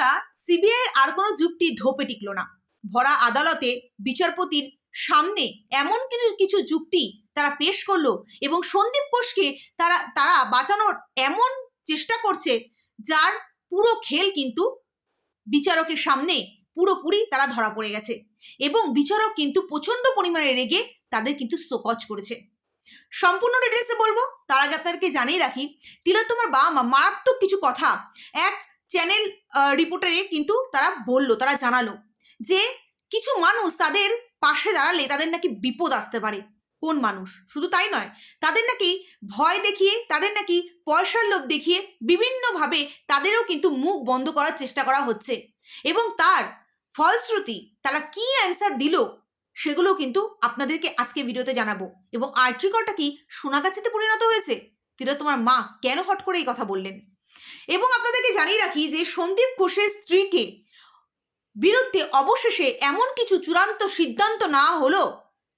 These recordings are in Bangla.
বন্ধুরা সিবিআই আর কোনো যুক্তি ধোপে টিকল না। ভরা আদালতে বিচারপতির সামনে এমন কিছু যুক্তি তারা পেশ করল এবং সন্দীপ ঘোষকে তারা তারা বাঁচানোর এমন চেষ্টা করছে যার পুরো খেল কিন্তু বিচারকের সামনে পুরোপুরি তারা ধরা পড়ে গেছে এবং বিচারক কিন্তু প্রচণ্ড পরিমাণে রেগে তাদের কিন্তু শোকজ করেছে। সম্পূর্ণ ডিটেলসে বলব, তার আগে আপনাদেরকে জানিয়ে রাখি, তিলোত্তমার বাবা মা মারাত্মক কিছু কথা, এক চ্যানেল রিপোর্টারে কিন্তু তারা বলল, তারা জানালো যে কিছু মানুষ তাদের পাশে দাঁড়ালে তাদের নাকি বিপদ আসতে পারে। কোন মানুষ? শুধু তাই নয়, তাদের নাকি ভয় দেখিয়ে, তাদের নাকি পয়সার লোভ দেখিয়ে বিভিন্নভাবে তাদেরও কিন্তু মুখ বন্ধ করার চেষ্টা করা হচ্ছে। এবং তার ফলশ্রুতি তারা কি অ্যান্সার দিল সেগুলো কিন্তু আপনাদেরকে আজকে ভিডিওতে জানাব। এবং আর্যিকরটা কি সোনাগাছিতে পরিণত হয়েছে? তিরা তোমার মা কেন হট করে এই কথা বললেন? এবং আপনাদেরকে জানিয়ে রাখি যে সন্দীপ ঘোষের স্ত্রীকে বিরুদ্ধে অবশেষে এমন কিছু চূড়ান্ত সিদ্ধান্ত না হলো,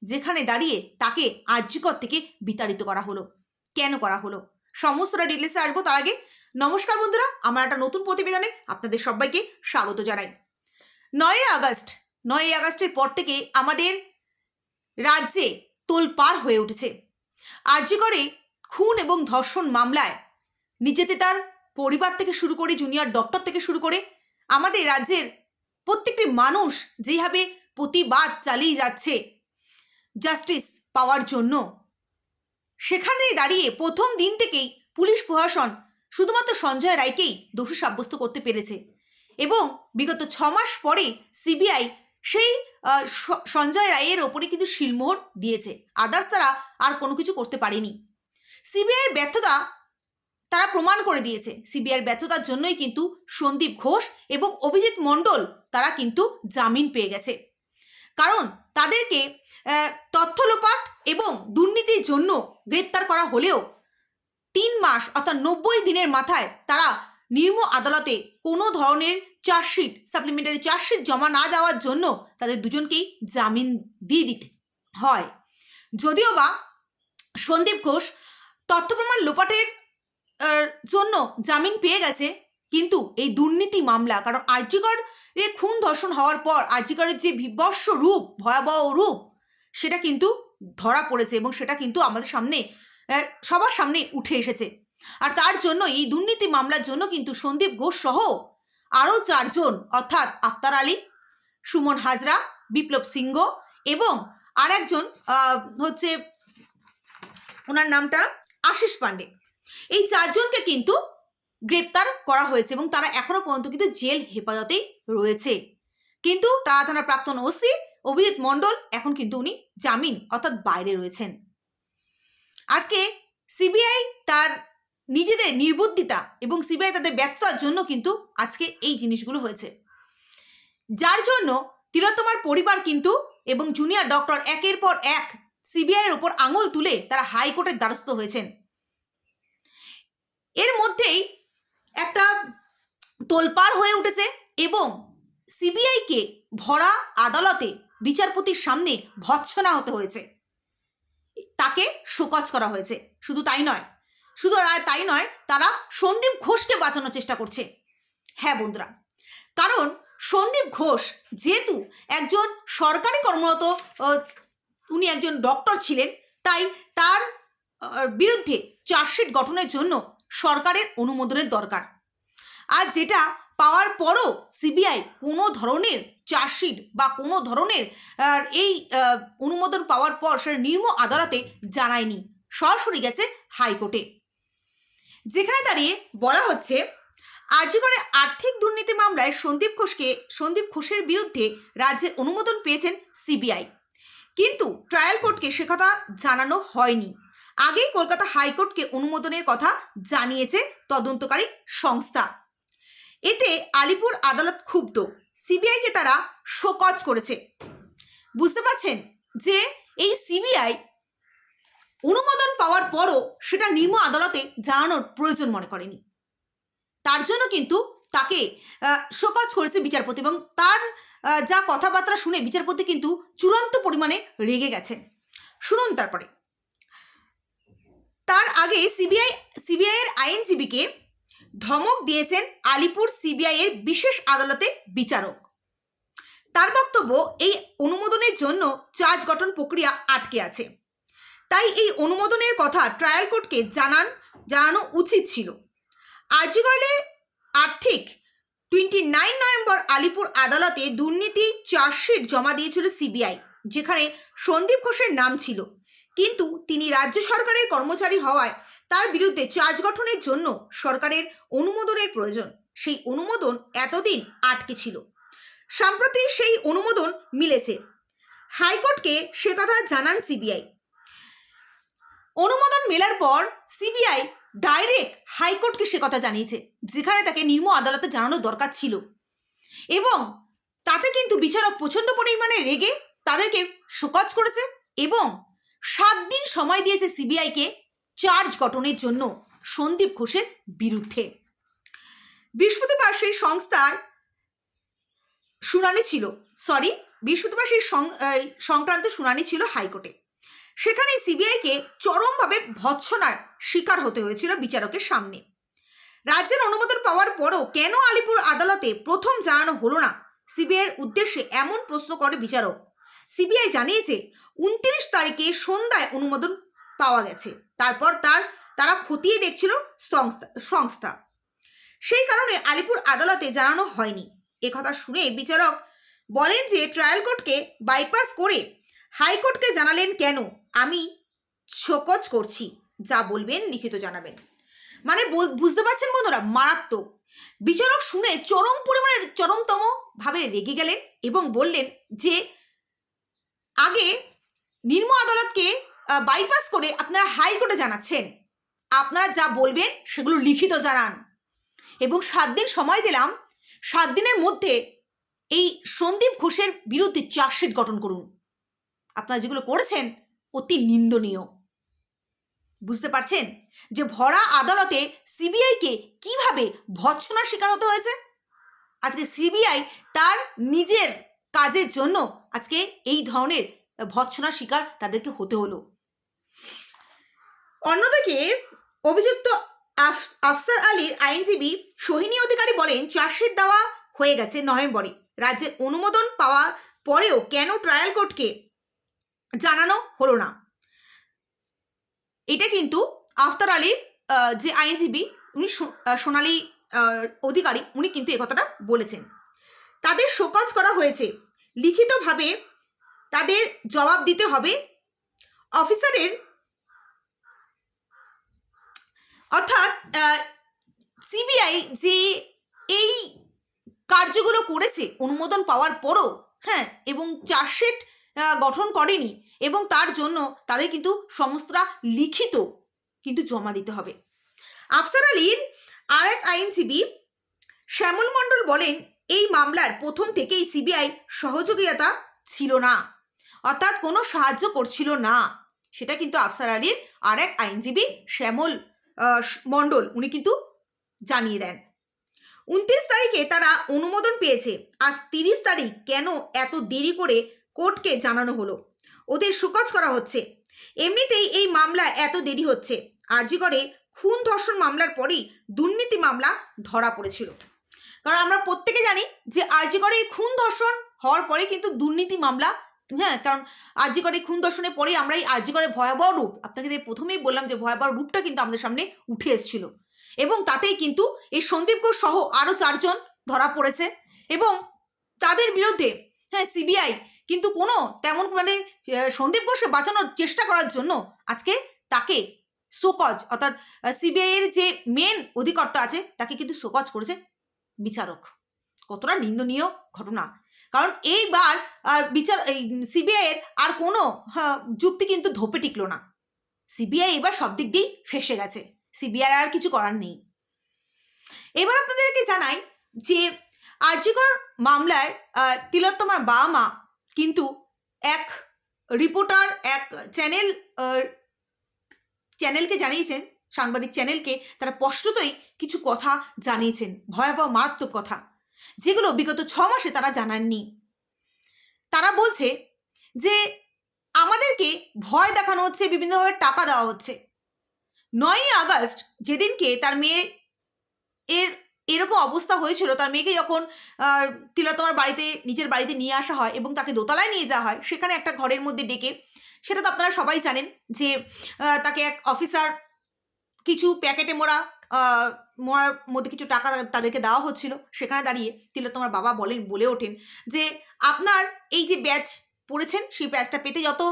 যেখানে দাঁড়িয়ে তাকে আর্যিকর থেকে বিতাড়িত করা হলো। কেন করা হলো? সমস্তটা ডিটেলসে আসব তার আগে। নমস্কার বন্ধুরা, আমার একটা নতুন প্রতিবেদনে আপনাদের সবাইকে স্বাগত জানাই। নয়ই আগস্ট, নয়ই আগস্টের পর থেকে আমাদের রাজ্যে তোলপাড় হয়ে উঠেছে। আর্যিকরে খুন এবং ধর্ষণ মামলায় নিজেতে তার পরিবার থেকে শুরু করে জুনিয়র ডক্টর থেকে শুরু করে আমাদের রাজ্যের প্রত্যেকটি মানুষ যেভাবে প্রতিবাদ চালিয়ে যাচ্ছে জাস্টিস পাওয়ার জন্য, সেখানে দাঁড়িয়ে প্রথম দিন থেকেই পুলিশ প্রশাসন শুধুমাত্র সঞ্জয় রায়কেই দোষী সাব্যস্ত করতে পেরেছে এবং বিগত ছ মাস পরে সিবিআই সেই সঞ্জয় রায়ের ওপরে কিন্তু শিলমোহর দিয়েছে। আদার্স তারা আর কোনো কিছু করতে পারেনি। সিবিআইয়ের ব্যর্থতা তারা প্রমাণ করে দিয়েছে। সিবিআইয়ের ব্যর্থতার জন্যই কিন্তু সন্দীপ ঘোষ এবং অভিজিৎ মণ্ডল তারা কিন্তু জামিন পেয়ে গেছে। কারণ তাদেরকে তথ্য লোপাট এবং দুর্নীতির জন্য গ্রেপ্তার করা হলেও তিন মাস অর্থাৎ নব্বই দিনের মাথায় তারা নির্ম আদালতে কোনো ধরনের চার্জশিট, সাপ্লিমেন্টারি চার্জশিট জমা না দেওয়ার জন্য তাদের দুজনকেই জামিন দিয়ে দিতে হয়। যদিও বা সন্দীপ ঘোষ তথ্য প্রমাণ লোপাটের জন্য জামিন পেয়ে গেছে। কিন্তু এই দুর্নীতি মামলা, কারণ আর্যিকর এ খুন ধর্ষণ হওয়ার পর আর্যিকরের যে বিভৎস রূপ, ভয়াবহ রূপ, সেটা কিন্তু ধরা পড়েছে এবং সেটা কিন্তু আমাদের সামনে সবার সামনে উঠে এসেছে। আর তার জন্য, এই দুর্নীতি মামলার জন্য কিন্তু সন্দীপ ঘোষ সহ আরও চারজন, অর্থাৎ আফতার আলী, সুমন হাজরা, বিপ্লব সিংহ এবং আর একজন হচ্ছে, ওনার নামটা আশিস পান্ডে। এই চারজনকে কিন্তু গ্রেপ্তার করা হয়েছে এবং তারা এখনও পর্যন্ত কিন্তু জেল হেফাজতেই রয়েছে। কিন্তু টানা থানার প্রাক্তন ওসি অভিজিৎ মণ্ডল এখন কিন্তু উনি জামিন অর্থাৎ বাইরে রয়েছেন। আজকে সিবিআই তার নিজেদের নির্বুদ্ধিতা এবং সিবিআই তাদের ব্যর্থতার জন্য কিন্তু আজকে এই জিনিসগুলো হয়েছে। যার জন্য তিলোত্তমার পরিবার কিন্তু এবং জুনিয়র ডক্টর একের পর এক সিবিআইয়ের ওপর আঙুল তুলে তারা হাইকোর্টের দ্বারস্থ হয়েছেন। এর মধ্যেই একটা তোলপাড় হয়ে উঠেছে এবং সিবিআইকে ভরা আদালতে বিচারপতির সামনে ভৎসনা হতে হয়েছে। তাকে শোকজ করা হয়েছে। শুধু তাই নয়, শুধু তাই নয়, তারা সন্দীপ ঘোষকে বাঁচানোর চেষ্টা করছে। হ্যাঁ বন্ধুরা, কারণ সন্দীপ ঘোষ যেহেতু একজন সরকারি কর্মরত উনি একজন ডক্টর ছিলেন, তাই তার বিরুদ্ধে চার্জশিট গঠনের জন্য সরকারের অনুমোদনের দরকার। আর যেটা পাওয়ার পরও সিবিআই কোনো ধরনের চার্জশিট বা কোনো ধরনের এই অনুমোদন পাওয়ার পর সেটা নির্ম আদালতে জানায়নি। সরাসরি গেছে হাইকোর্টে। যেখানে দাঁড়িয়ে বলা হচ্ছে আর্যিকরে আর্থিক দুর্নীতি মামলায় সন্দীপ ঘোষকে, সন্দীপ ঘোষের বিরুদ্ধে রাজ্যের অনুমোদন পেয়েছেন সিবিআই কিন্তু ট্রায়াল কোর্টকে সে কথা জানানো হয়নি। আগেই কলকাতা হাইকোর্টকে অনুমোদনের কথা জানিয়েছে তদন্তকারী সংস্থা। এতে আলিপুর আদালত ক্ষুব্ধ, সিবিআইকে তারা শোকজ করেছে। বুঝতে পারছেন যে এই সিবিআই অনুমোদন পাওয়ার পরও সেটা নিম্ন আদালতে জানানোর প্রয়োজন মনে করেনি। তার জন্য কিন্তু তাকে শোকজ করেছে বিচারপতি এবং তার যা কথাবার্তা শুনে বিচারপতি কিন্তু চূড়ান্ত পরিমাণে রেগে গেছেন। শুনুন তারপরে। তার আগে সিবিআই সিবিআইয়ের আইনজীবীকে ধমক দিয়েছেন আলিপুর সিবিআই এর বিশেষ আদালতে বিচারক। তার বক্তব্য, এই অনুমোদনের জন্য চার্জ গঠন প্রক্রিয়া আটকে আছে। তাই এই অনুমোদনের কথা ট্রায়াল কোর্টকে জানান, জানানো উচিত ছিল। আর্যগলে আর্থিক টোয়েন্টি নাইন নভেম্বর আলিপুর আদালতে দুর্নীতি চার্জশিট জমা দিয়েছিল সিবিআই যেখানে সন্দীপ ঘোষের নাম ছিল। কিন্তু তিনি রাজ্য সরকারের কর্মচারী হওয়ায় তার বিরুদ্ধে চার্জ গঠনের জন্য সরকারের অনুমোদনের প্রয়োজন। সেই অনুমোদন এতদিন আটকে ছিল। সম্প্রতি সেই অনুমোদন মিলেছে। হাইকোর্টকে সে কথা জানান সিবিআই। অনুমোদন মেলার পর সিবিআই ডাইরেক্ট হাইকোর্টকে সে কথা জানিয়েছে, যেখানে তাকে নিম্ন আদালতে জানানোর দরকার ছিল। এবং তাতে কিন্তু বিচারক প্রচণ্ড পরিমাণে রেগে তাদেরকে শোকজ করেছে এবং সাত দিন সময় দিয়েছে সিবিআইকে চার্জ গঠনের জন্য সন্দীপ ঘোষের বিরুদ্ধে। বৃহস্পতিবার সেই সংস্থার শুনানি ছিল সরি বৃহস্পতিবার সেই সংক্রান্ত শুনানি ছিল হাইকোর্টে। সেখানে সিবিআইকে চরমভাবে ভৎসনার শিকার হতে হয়েছিল বিচারকের সামনে। রাজ্যের অনুমোদন পাওয়ার পরও কেন আলিপুর আদালতে প্রথম জানানো হলো না? সিবিআইয়ের উদ্দেশ্যে এমন প্রশ্ন করে বিচারক। সিবিআই জানিয়েছে, উনত্রিশ তারিখে সন্ধ্যায় অনুমোদন পাওয়া গেছে। তারপর তার, তারা খতিয়ে দেখছিল সংস্থা সেই কারণে আলিপুর আদালতে জানানো হয়নি। একথা শুনে বিচারক বলেন যে ট্রায়াল কোর্টকে বাইপাস করে হাইকোর্টকে জানালেন কেন? আমি শোকজ করছি, যা বলবেন লিখিত জানাবেন। মানে বুঝতে পারছেন বন্ধুরা? মারাত্মক। বিচারক শুনে চরম পরিমাণে চরমতম ভাবে রেগে গেলেন এবং বললেন যে আগে নিম্ন আদালতকে বাইপাস করে আপনারা হাইকোর্টে জানাচ্ছেন। আপনারা যা বলবেন সেগুলো লিখিত জানান। এবং সাত দিন সময় দিলাম, সাত দিনের মধ্যে এই সন্দীপ ঘোষের বিরুদ্ধে চার্জশিট গঠন করুন। আপনারা যেগুলো করেছেন, অতি নিন্দনীয়। বুঝতে পারছেন? যে ভরা আদালতে সিবিআইকে কীভাবে ভৎসনার শিকার হতে হয়েছে? আজকে সিবিআই তার নিজের কাজের জন্য আজকে এই ধরনের ভৎসনার শিকার তাদেরকে হতে হলো। অন্যদিকে অভিযুক্ত আফ- আফসার আলীর আইনজীবী সোহিনী অধিকারী বলেন, চার্জশিট দেওয়া হয়ে গেছে নভেম্বরে। রাজ্যের অনুমোদন পাওয়া পরেও কেন ট্রায়াল কোর্টকে জানানো হলো না? এটা কিন্তু আফতার আলীর যে আইনজীবী, উনি সোনালী অধিকারী, উনি কিন্তু এ কথাটা বলেছেন। তাদের শোকজ করা হয়েছে লিখিতভাবে তাদের জবাব দিতে হবে। অফিসারের অর্থাৎ সিবিআই যে এই কার্যগুলো করেছে, অনুমোদন পাওয়ার পরও হ্যাঁ এবং চার্জশিট গঠন করেনি এবং তার জন্য তাদের কিন্তু সমস্তটা লিখিত কিন্তু জমা দিতে হবে। আফসার আলীর আর এক আইনজীবী শ্যামল মণ্ডল বলেন এই মামলার প্রথম থেকেই সিবিআই সহযোগিতা ছিল না। অর্থাৎ কোনো সাহায্য করছিল না। সেটা কিন্তু আফসার আলীর আর এক আইনজীবী শ্যামল মণ্ডল উনি কিন্তু জানিয়ে দেন। উনত্রিশ তারিখে তারা অনুমোদন পেয়েছে। আজ তিরিশ তারিখ কেন এত দেরি করে কোর্টকে জানানো হলো? ওদের সুকজ করা হচ্ছে। এমনিতেই এই মামলা এত দেরি হচ্ছে। আরজি করে খুন ধর্ষণ মামলার পরেই দুর্নীতি মামলা ধরা পড়েছিল। কারণ আমরা প্রত্যেকে জানি যে আরজি করে এই খুন ধর্ষণ হওয়ার পরে কিন্তু দুর্নীতি মামলা হ্যাঁ কারণ আরজি করে খুন ধর্ষণের পরেই আমরা এই আরজি করে ভয়াবহ রূপ, আপনাকে প্রথমেই বললাম যে ভয়াবহ রূপটা কিন্তু আমাদের সামনে উঠে এসেছিল। এবং তাতেই কিন্তু এই সন্দীপ ঘোষ সহ আরও চারজন ধরা পড়েছে এবং তাদের বিরুদ্ধে হ্যাঁ সিবিআই কিন্তু কোনো তেমন মানে সন্দীপ ঘোষকে বাঁচানোর চেষ্টা করার জন্য আজকে তাকে শোকজ অর্থাৎ সিবিআই এর যে মেন অধিকর্তা আছে, তাকে কিন্তু শোকজ করেছে। বিচারক। কতটা নিন্দনীয় ঘটনা। কারণ এইবার আর বিচার, এই সিবিআই এর আর কোনো যুক্তি কিন্তু ধোপে টিকলো না। সিবিআই এবার সব দিক দিয়েই ফেসে গেছে। সিবিআই আর কিছু করার নেই। এবার আপনাদেরকে জানাই যে আর্যিকর মামলায় তিলোত্তমার বাবা মা কিন্তু এক রিপোর্টার, এক চ্যানেল চ্যানেলকে জানিয়েছেন, সাংবাদিক চ্যানেলকে, তারা স্পষ্টতই কিছু কথা জানিয়েছেন ভয়াবহ মারাত্মক কথা। যেগুলো বিগত ছ মাসে তারা জানাননি। তারা বলছে যে আমাদেরকে ভয় দেখানো হচ্ছে বিভিন্নভাবে টাকা দেওয়া হচ্ছে। নয়ই আগস্ট যেদিনকে তার মেয়ে এর এরকম অবস্থা হয়েছিল তার মেয়েকে যখন আহ, তিলোত্তমার বাড়িতে নিজের বাড়িতে নিয়ে আসা হয় এবং তাকে দোতলায় নিয়ে যাওয়া হয় সেখানে একটা ঘরের মধ্যে ডেকে সেটা তো আপনারা সবাই জানেন যে তাকে এক অফিসার কিছু প্যাকেটে মোড়া মোড়ার মধ্যে কিছু টাকা তাদেরকে দেওয়া হচ্ছিল। সেখানে দাঁড়িয়ে তিলোত্তমার বাবা বলেন, বলে ওঠেন যে, আপনার এই যে ব্যাচ পড়েছেন, সেই ব্যাচটা পেতে যত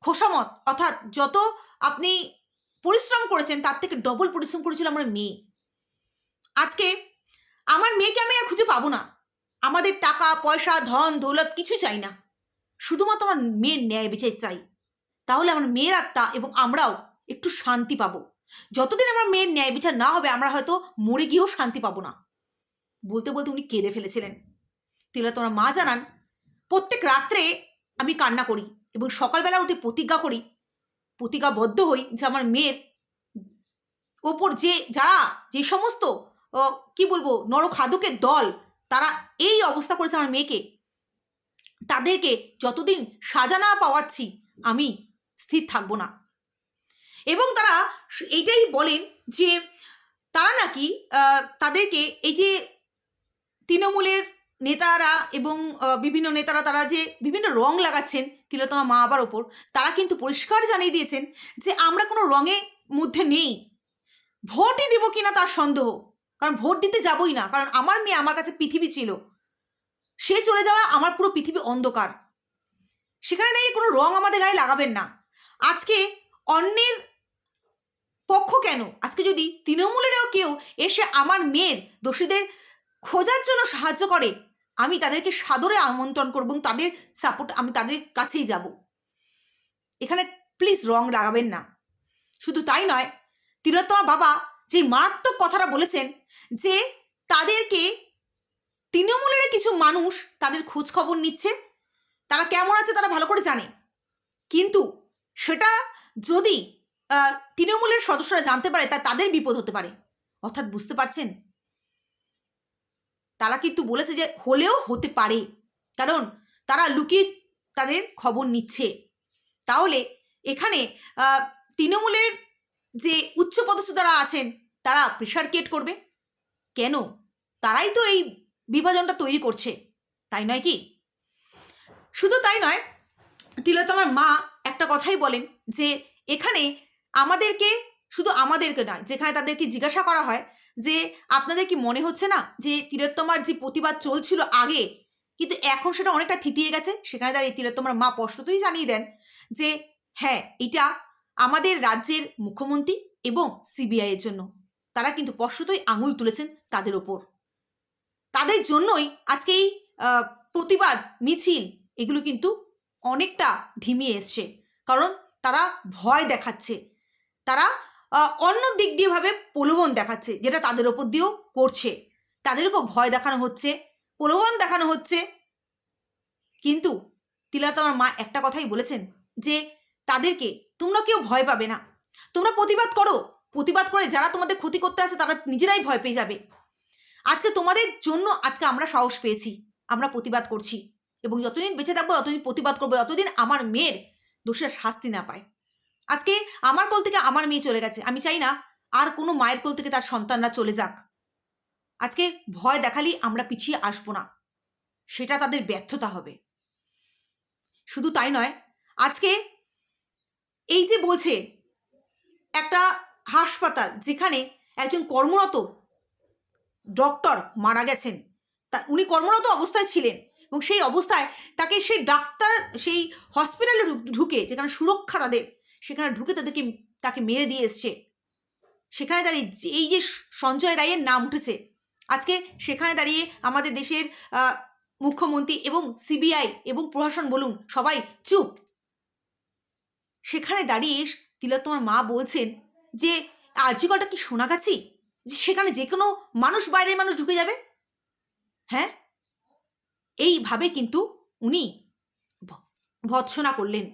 খোসামত, অর্থাৎ যত আপনি পরিশ্রম করেছেন, তার থেকে ডবল পরিশ্রম করেছিল আমার মেয়ে। আজকে আমার মেয়েকে আমি আর খুঁজে পাবো না। আমাদের টাকা, পয়সা, ধন, দৌলত কিছু চাই না। শুধুমাত্র আমার মেয়ের ন্যায় বিচার চাই। তাহলে আমার মেয়ের আত্মা এবং আমরাও একটু শান্তি পাবো। যতদিন আমার মেয়ের ন্যায় বিচার না হবে, আমরা হয়তো মরে গিয়েও শান্তি পাবো না। বলতে বলতে উনি কেঁদে ফেলেছিলেন। তিলা তোমার মা জানান, প্রত্যেক রাত্রে আমি কান্না করি এবং সকালবেলা উঠে প্রতিজ্ঞা করি, প্রতিজ্ঞাবদ্ধ হই যে আমার মেয়ের ওপর যে যারা যে সমস্ত কি বলব, নরখাদকের দল, তারা এই অবস্থা করেছে আমার মেয়েকে, তাদেরকে যতদিন সাজা না পাওয়াচ্ছি, আমি স্থির থাকব না। এবং তারা এইটাই বলেন যে তারা নাকি তাদেরকে এই যে তৃণমূলের নেতারা এবং বিভিন্ন নেতারা তারা যে বিভিন্ন রং লাগাচ্ছেন তিলোত্তমা মা বাবার ওপর, তারা কিন্তু পরিষ্কার জানিয়ে দিয়েছেন যে আমরা কোনো রঙের মধ্যে নেই। ভোটই দেবো কিনা তার সন্দেহ, কারণ ভোট দিতে যাবই না, কারণ আমার মেয়ে আমার কাছে পৃথিবী ছিল। সে চলে যাওয়া আমার পুরো পৃথিবী অন্ধকার। সেখানে দাঁড়িয়ে কোনো রং আমাদের গায়ে লাগাবেন না। আজকে অন্যের পক্ষ কেন? আজকে যদি তৃণমূলেরও কেউ এসে আমার মেয়ের দোষীদের খোঁজার জন্য সাহায্য করে, আমি তাদেরকে সাদরে আমন্ত্রণ করব এবং তাদের সাপোর্ট আমি তাদের কাছেই যাব। এখানে প্লিজ রং লাগাবেন না। শুধু তাই নয় তিলোত্তমা বাবা যে মারাত্মক কথাটা বলেছেন যে তাদেরকে তৃণমূলের কিছু মানুষ তাদের খোঁজ খবর নিচ্ছে, তারা কেমন আছে তারা ভালো করে জানে। কিন্তু সেটা যদি তৃণমূলের সদস্যরা জানতে পারে, তা তাদের বিপদ হতে পারে। অর্থাৎ বুঝতে পারছেন? তারা কিন্তু বলেছে যে, হলেও হতে পারে। কারণ তারা লুকিয়ে তাদের খবর নিচ্ছে। তাহলে এখানে তৃণমূলের যে উচ্চপদস্থ যারা আছেন, তারা প্রেশার ক্রিয়েট করবে? কেন? তারাই তো এই বিভাজনটা তৈরি করছে। তাই নয় কি? শুধু তাই নয়, তিলোত্তমার মা একটা কথাই বলেন যে, এখানে আমাদেরকে, শুধু আমাদেরকে নয়, যেখানে তাদেরকে জিজ্ঞাসা করা হয় যে, আপনাদের কি মনে হচ্ছে না যে, তিলোত্তমার যে প্রতিবাদ চলছিল আগে, কিন্তু এখন সেটা অনেকটা থিতিয়ে গেছে? সেখানে তার এই তিলোত্তমার মা স্পষ্টতই জানিয়ে দেন যে হ্যাঁ এটা আমাদের রাজ্যের মুখ্যমন্ত্রী এবং সিবিআই এর জন্য। তারা কিন্তু স্পষ্টতই আঙুল তুলেছেন তাদের ওপর। তাদের জন্যই আজকে এই প্রতিবাদ, মিছিল, এগুলো কিন্তু অনেকটা ঢিমিয়ে এসছে। কারণ তারা ভয় দেখাচ্ছে। তারা অন্য দিক দিয়েভাবে প্রলোভন দেখাচ্ছে, যেটা তাদের ওপর দিয়েও করছে। তাদেরকেও ভয় দেখানো হচ্ছে, প্রলোভন দেখানো হচ্ছে। কিন্তু তিলাত আমার মা একটা কথাই বলেছেন যে, তাদেরকে তোমরা কেউ ভয় পাবে না। তোমরা প্রতিবাদ করো। প্রতিবাদ করে যারা তোমাদের ক্ষতি করতে আসে, তারা নিজেরাই ভয় পেয়ে যাবে। আজকে তোমাদের জন্য আজকে আমরা সাহস পেয়েছি। আমরা প্রতিবাদ করছি। এবং যতদিন বেঁচে থাকব ততদিন প্রতিবাদ করব ততদিন আমার মেয়ের দোষের শাস্তি না পায়। আজকে আমার কোল থেকে আমার মেয়ে চলে গেছে, আমি চাই না আর কোনো মায়ের কোল থেকে তার সন্তানরা চলে যাক। আজকে ভয় দেখালেই আমরা পিছিয়ে আসব না, সেটা তাদের ব্যর্থতা হবে। শুধু তাই নয়, আজকে এই যে বলছে একটা হাসপাতাল যেখানে একজন কর্মরত ডক্টর মারা গেছেন, তা উনি কর্মরত অবস্থায় ছিলেন এবং সেই অবস্থায় তাকে সেই ডাক্তার, সেই হসপিটালে ঢুকে যেখানে সুরক্ষা তাদের সেখানে ঢুকে তাদেরকে, তাকে মেরে দিয়ে এসছে। সেখানে দাঁড়িয়ে এই যে সঞ্জয় রায়ের নাম উঠেছে, আজকে সেখানে দাঁড়িয়ে আমাদের দেশের মুখ্যমন্ত্রী এবং সিবিআই এবং প্রশাসন বলুন, সবাই চুপ। সেখানে দাঁড়িয়ে তিলোত্তমার মা বলছেন যে আর্যিকলটা কি সোনাগাছি যে সেখানে যে কোনো মানুষ, বাইরের মানুষ ঢুকে যাবে? হ্যাঁ? এইভাবে কিন্তু উনি ভৎসনা করলেন।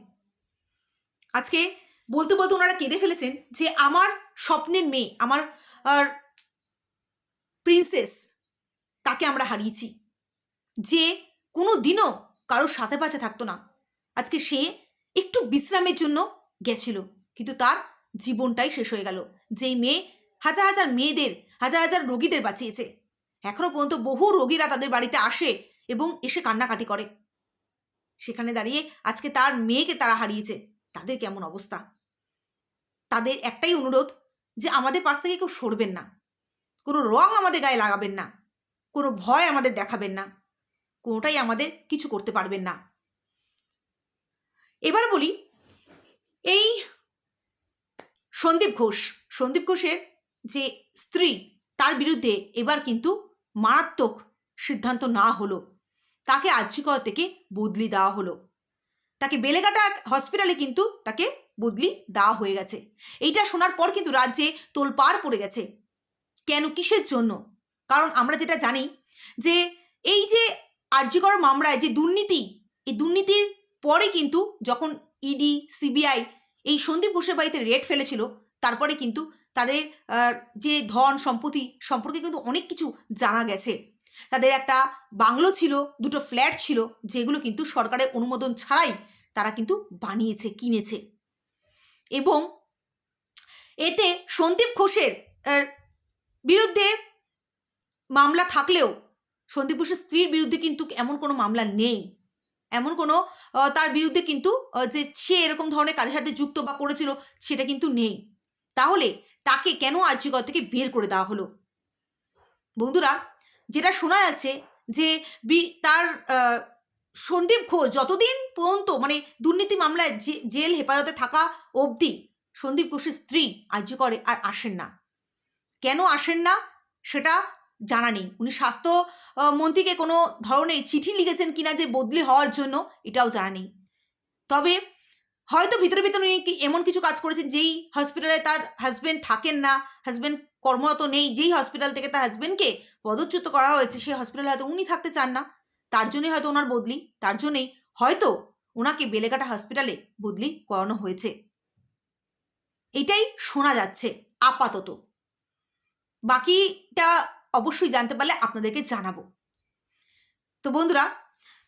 আজকে বলতে বলতে ওনারা কেঁদে ফেলেছেন যে আমার স্বপ্নের মেয়ে, আমার প্রিন্সেস তাকে আমরা হারিয়েছি। যে কোনো দিনও কারোর সাথে পাশে থাকতো না। আজকে সে একটু বিশ্রামের জন্য গেছিল, কিন্তু তার জীবনটাই শেষ হয়ে গেল। যেই মেয়ে হাজার হাজার মেয়েদের, হাজার হাজার রোগীদের বাঁচিয়েছে। এখনও পর্যন্ত বহু রোগীরা তাদের বাড়িতে আসে এবং এসে কান্নাকাটি করে। সেখানে দাঁড়িয়ে আজকে তার মেয়েকে তারা হারিয়েছে। তাদের কেমন অবস্থা? তাদের একটাই অনুরোধ যে আমাদের পাশ থেকে কেউ সরবেন না। কোনো রং আমাদের গায়ে লাগাবেন না। কোনো ভয় আমাদের দেখাবেন না। কোনোটাই আমাদের কিছু করতে পারবেন না। এবার বলি, এই সন্দীপ ঘোষ, সন্দীপ ঘোষের যে স্ত্রী, তার বিরুদ্ধে এবার কিন্তু মারাত্মক সিদ্ধান্ত না হলো। তাকে আর্যিকর থেকে বদলি দেওয়া হলো। তাকে বেলেঘাটা হসপিটালে কিন্তু তাকে বদলি দেওয়া হয়ে গেছে। এইটা শোনার পর কিন্তু রাজ্যে তোলপাড় পড়ে গেছে। কেন? কিসের জন্য? কারণ আমরা যেটা জানি যে এই যে আর্যিকর মামলায় যে দুর্নীতি, এই দুর্নীতির পরে কিন্তু যখন ইডি সিবিআই এই সন্দীপ ঘোষের বাড়িতে রেড ফেলেছিল, তারপরে কিন্তু তাদের যে ধন সম্পত্তি সম্পর্কে কিন্তু অনেক কিছু জানা গেছে। তাদের একটা বাংলো ছিল, দুটো ফ্ল্যাট ছিল, যেগুলো কিন্তু সরকারের অনুমোদন ছাড়াই তারা কিন্তু বানিয়েছে, কিনেছে। এবং এতে সন্দীপ ঘোষের বিরুদ্ধে মামলা থাকলেও সন্দীপ ঘোষের স্ত্রীর বিরুদ্ধে কিন্তু এমন কোনো মামলা নেই। এমন কোনো তার বিরুদ্ধে কিন্তু যে সে এরকম ধরনের কাজের সাথে যুক্ত বা করেছিল সেটা কিন্তু নেই। তাহলে তাকে কেন আর্যিকর থেকে বের করে দেওয়া হলো? বন্ধুরা যেটা শোনা যাচ্ছে যে বি- তার সন্দীপ ঘোষ যতদিন পর্যন্ত মানে দুর্নীতি মামলায় জেল হেফাজতে থাকা অবধি সন্দীপ ঘোষের স্ত্রী আর্য করে আর আসেন না। কেন আসেন না সেটা জানা নেই। উনি স্বাস্থ্য মন্ত্রীকে কোনো ধরনের চিঠি লিখেছেন কিনা যে বদলি হওয়ার জন্য এটাও জানা নেই। তবে হয়তো ভিতরে ভিতরে উনি এমন কিছু কাজ করেছেন যেই হসপিটালে তার হাজব্যান্ড থাকেন না হাজবেন্ড কর্মরত নেই, যেই হসপিটাল থেকে তার হাজবেন্ডকে পদচ্যুত করা হয়েছে, সেই হসপিটালে হয়তো উনি থাকতে চান না। তার জন্যই হয়তো ওনার বদলি, তার জন্যই হয়তো ওনাকে বেলেঘাটা হসপিটালে বদলি করানো হয়েছে। এটাই শোনা যাচ্ছে আপাতত। বাকিটা অবশ্যই জানতে পারলে আপনাদেরকে জানাব। তো বন্ধুরা,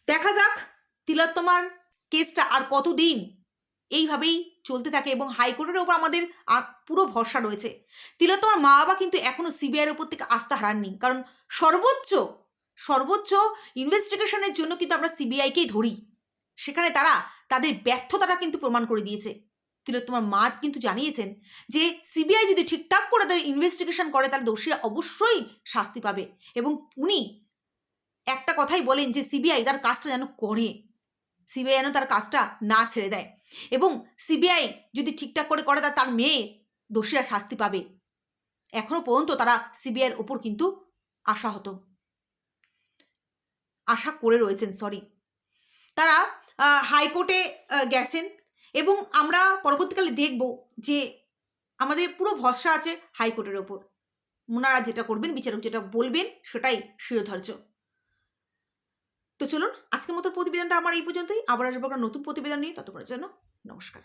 দেখা যাক তিলোত্তমার কেসটা আর কতদিন এইভাবেই চলতে থাকে এবং হাইকোর্টের ওপর আমাদের পুরো ভরসা রয়েছে। তিলোত্তমার মা বাবা কিন্তু এখনও সিবিআইয়ের ওপর থেকে আস্থা হারাননি। কারণ সর্বোচ্চ সর্বোচ্চ ইনভেস্টিগেশনের জন্য কিন্তু আমরা সিবিআইকেই ধরি। সেখানে তারা তাদের ব্যর্থতাটা কিন্তু প্রমাণ করে দিয়েছে। তিলোত্তমার মা কিন্তু জানিয়েছেন যে সিবিআই যদি ঠিকঠাক করে তাদের ইনভেস্টিগেশন করে, তাহলে দোষীরা অবশ্যই শাস্তি পাবে। এবং উনি একটা কথাই বলেন যে সিবিআই তার কাজটা যেন করে। সিবিআই যেন তার কাজটা না ছেড়ে দেয়। এবং সিবিআই যদি ঠিকঠাক করে করে তার মেয়ে, দোষীরা শাস্তি পাবে। এখনও পর্যন্ত তারা সিবিআইয়ের ওপর কিন্তু আশাহত। আশা করে রয়েছেন সরি তারা হাইকোর্টে গেছেন এবং আমরা পরবর্তীকালে দেখব যে আমাদের পুরো ভরসা আছে হাইকোর্টের ওপর। ওনারা যেটা করবেন, বিচারক যেটা বলবেন, সেটাই শিরোধার্য। তো চলুন, আজকের মতো প্রতিবেদনটা আমার এই পর্যন্তই। আবার আসব একটা নতুন প্রতিবেদন নিয়ে। ততক্ষণের জন্য নমস্কার।